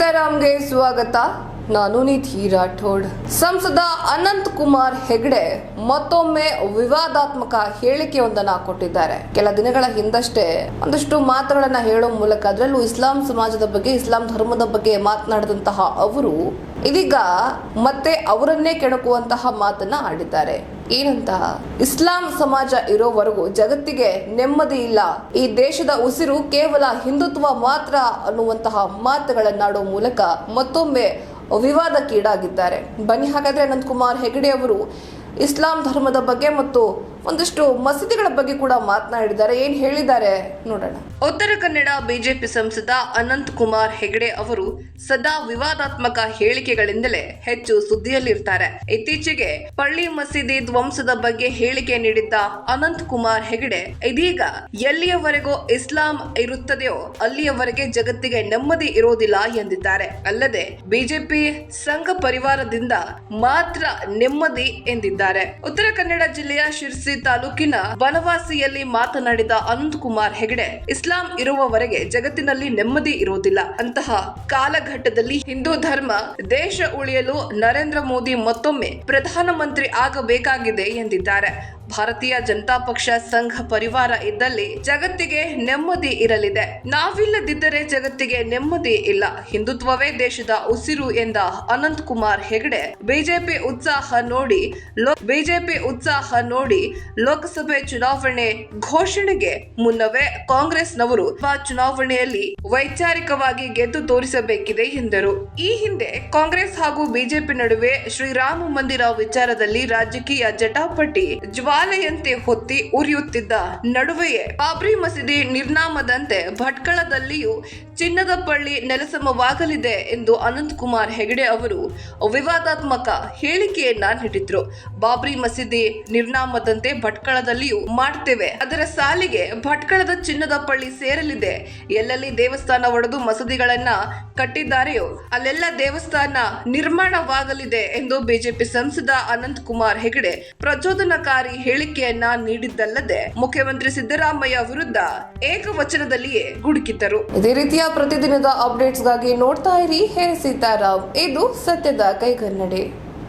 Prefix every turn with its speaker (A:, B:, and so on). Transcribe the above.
A: ಸೀತಾರಾಮ್ಗೆ ಸ್ವಾಗತ. ನಾನು ನಿಧಿ ರಾಠೋಡ್. ಸಂಸದ ಅನಂತ್ ಕುಮಾರ್ ಹೆಗ್ಡೆ ಮತ್ತೊಮ್ಮೆ ವಿವಾದಾತ್ಮಕ ಹೇಳಿಕೆಯೊಂದನ್ನ ಕೊಟ್ಟಿದ್ದಾರೆ. ಕೆಲ ದಿನಗಳ ಹಿಂದಷ್ಟೇ ಒಂದಷ್ಟು ಮಾತುಗಳನ್ನ ಹೇಳೋ ಮೂಲಕ ಅದರಲ್ಲೂ ಇಸ್ಲಾಂ ಸಮಾಜದ ಬಗ್ಗೆ, ಇಸ್ಲಾಂ ಧರ್ಮದ ಬಗ್ಗೆ ಮಾತನಾಡಿದಂತಹ ಅವರು ಇದೀಗ ಮತ್ತೆ ಅವರನ್ನೇ ಕೆಣಕುವಂತಹ ಮಾತನ್ನ ಆಡಿದ್ದಾರೆ. ಏನಂತ? ಇಸ್ಲಾಂ ಸಮಾಜ ಇರೋವರೆಗೂ ಜಗತ್ತಿಗೆ ನೆಮ್ಮದಿ ಇಲ್ಲ. ಈ ದೇಶದ ಉಸಿರು ಕೇವಲ ಹಿಂದುತ್ವ ಮಾತ್ರ ಅನ್ನುವಂತಹ ಮಾತುಗಳನ್ನಾಡೋ ಮೂಲಕ ಮತ್ತೊಮ್ಮೆ ವಿವಾದಕ್ಕೀಡಾಗಿದ್ದಾರೆ. ಬನ್ನಿ ಹಾಗಾದ್ರೆ ಅನಂತ್ ಕುಮಾರ್ ಹೆಗಡೆ ಅವರು ಇಸ್ಲಾಂ ಧರ್ಮದ ಬಗ್ಗೆ ಮತ್ತು ಒಂದಷ್ಟು ಮಸೀದಿಗಳ ಬಗ್ಗೆ ಕೂಡ ಮಾತನಾಡಿದ್ದಾರೆ. ಏನ್ ಹೇಳಿದ್ದಾರೆ ನೋಡೋಣ. ಉತ್ತರ ಕನ್ನಡ ಬಿಜೆಪಿ ಸಂಸದ ಅನಂತ್ ಕುಮಾರ್ ಹೆಗಡೆ ಅವರು ಸದಾ ವಿವಾದಾತ್ಮಕ ಹೇಳಿಕೆಗಳಿಂದಲೇ ಹೆಚ್ಚು ಸುದ್ದಿಯಲ್ಲಿರ್ತಾರೆ. ಇತ್ತೀಚೆಗೆ ಪಳ್ಳಿ ಮಸೀದಿ ಧ್ವಂಸದ ಬಗ್ಗೆ ಹೇಳಿಕೆ ನೀಡಿದ್ದ ಅನಂತ್ ಕುಮಾರ್ ಹೆಗಡೆ, ಇದೀಗ ಎಲ್ಲಿಯವರೆಗೂ ಇಸ್ಲಾಂ ಇರುತ್ತದೆಯೋ ಅಲ್ಲಿಯವರೆಗೆ ಜಗತ್ತಿಗೆ ನೆಮ್ಮದಿ ಇರೋದಿಲ್ಲ ಎಂದಿದ್ದಾರೆ. ಅಲ್ಲದೆ ಬಿಜೆಪಿ ಸಂಘ ಪರಿವಾರದಿಂದ ಮಾತ್ರ ನೆಮ್ಮದಿ ಎಂದಿದ್ದಾರೆ. ಉತ್ತರ ಕನ್ನಡ ಜಿಲ್ಲೆಯ ಶಿರ್ಸಿ ತಾಲೂಕಿನ ಬನವಾಸಿಯಲ್ಲಿ ಮಾತನಾಡಿದ ಅನಂತ್ ಕುಮಾರ್ ಹೆಗಡೆ, ಇಸ್ಲಾಂ ಇರುವವರೆಗೆ ಜಗತ್ತಿನಲ್ಲಿ ನೆಮ್ಮದಿ ಇರುವುದಿಲ್ಲ. ಅಂತಹ ಕಾಲಘಟ್ಟದಲ್ಲಿ ಹಿಂದೂ ಧರ್ಮ ದೇಶ ಉಳಿಯಲು ನರೇಂದ್ರ ಮೋದಿ ಮತ್ತೊಮ್ಮೆ ಪ್ರಧಾನಮಂತ್ರಿ ಆಗಬೇಕಾಗಿದೆ ಎಂದಿದ್ದಾರೆ. ಭಾರತೀಯ ಜನತಾ ಪಕ್ಷ ಸಂಘ ಪರಿವಾರ ಇದ್ದಲ್ಲಿ ಜಗತ್ತಿಗೆ ನೆಮ್ಮದಿ ಇರಲಿದೆ. ನಾವಿಲ್ಲದಿದ್ದರೆ ಜಗತ್ತಿಗೆ ನೆಮ್ಮದಿ ಇಲ್ಲ. ಹಿಂದುತ್ವವೇ ದೇಶದ ಉಸಿರು ಎಂದ ಅನಂತ್ ಕುಮಾರ್ ಹೆಗಡೆ ಬಿಜೆಪಿ ಉತ್ಸಾಹ ನೋಡಿ ಬಿಜೆಪಿ ಉತ್ಸಾಹ ನೋಡಿ ಲೋಕಸಭೆ ಚುನಾವಣೆ ಘೋಷಣೆಗೆ ಮುನ್ನವೇ ಕಾಂಗ್ರೆಸ್ನವರು ಚುನಾವಣೆಯಲ್ಲಿ ವೈಚಾರಿಕವಾಗಿ ಗೆದ್ದು ತೋರಿಸಬೇಕಿದೆ ಎಂದರು. ಈ ಹಿಂದೆ ಕಾಂಗ್ರೆಸ್ ಹಾಗೂ ಬಿಜೆಪಿ ನಡುವೆ ಶ್ರೀರಾಮ ಮಂದಿರ ವಿಚಾರದಲ್ಲಿ ರಾಜಕೀಯ ಜಟಾಪಟಿ ಜ್ವಾಲೆಯಂತೆ ಹೊತ್ತಿ ಉರಿಯುತ್ತಿದ್ದ ನಡುವೆಯೇ ಬಾಬ್ರಿ ಮಸೀದಿ ನಿರ್ನಾಮದಂತೆ ಭಟ್ಕಳದಲ್ಲಿಯೂ ಚಿನ್ನದ ಪಳ್ಳಿ ನೆಲಸಮವಾಗಲಿದೆ ಎಂದು ಅನಂತ್ ಕುಮಾರ್ ಹೆಗಡೆ ಅವರು ವಿವಾದಾತ್ಮಕ ಹೇಳಿಕೆಯನ್ನ ನೀಡಿದ್ರು. ಬಾಬ್ರಿ ಮಸೀದಿ ನಿರ್ನಾಮದಂತೆ ಭಟ್ಕಳದಲ್ಲಿಯೂ ಮಾಡ್ತೇವೆ. ಅದರ ಸಾಲಿಗೆ ಭಟ್ಕಳದ ಚಿನ್ನದ ಪಳ್ಳಿ ಸೇರಲಿದೆ. ಎಲ್ಲೆಲ್ಲಿ ದೇವಸ್ಥಾನ ಒಡೆದು ಮಸೀದಿಗಳನ್ನ ಕಟ್ಟಿದ್ದಾರೆಯೋ ಅಲ್ಲೆಲ್ಲ ದೇವಸ್ಥಾನ ನಿರ್ಮಾಣವಾಗಲಿದೆ ಎಂದು ಬಿಜೆಪಿ ಸಂಸದ ಅನಂತ್ ಕುಮಾರ್ ಹೆಗಡೆ ಪ್ರಚೋದನಕಾರಿ ಹೇಳಿಕೆಯನ್ನ ನೀಡಿದ್ದಲ್ಲದೆ ಮುಖ್ಯಮಂತ್ರಿ ಸಿದ್ದರಾಮಯ್ಯ ವಿರುದ್ಧ ಏಕವಚನದಲ್ಲಿಯೇ ಗುಡುಕಿದ್ದರು. ಇದೇ ರೀತಿಯ ಪ್ರತಿದಿನದ ಅಪ್ಡೇಟ್ಸ್ಗಾಗಿ ನೋಡ್ತಾ ಇರಿ ಹೇ ಸೀತಾರಾಮ್ ಇದು ಸತ್ಯದ ಕೈಗನ್ನಡಿ.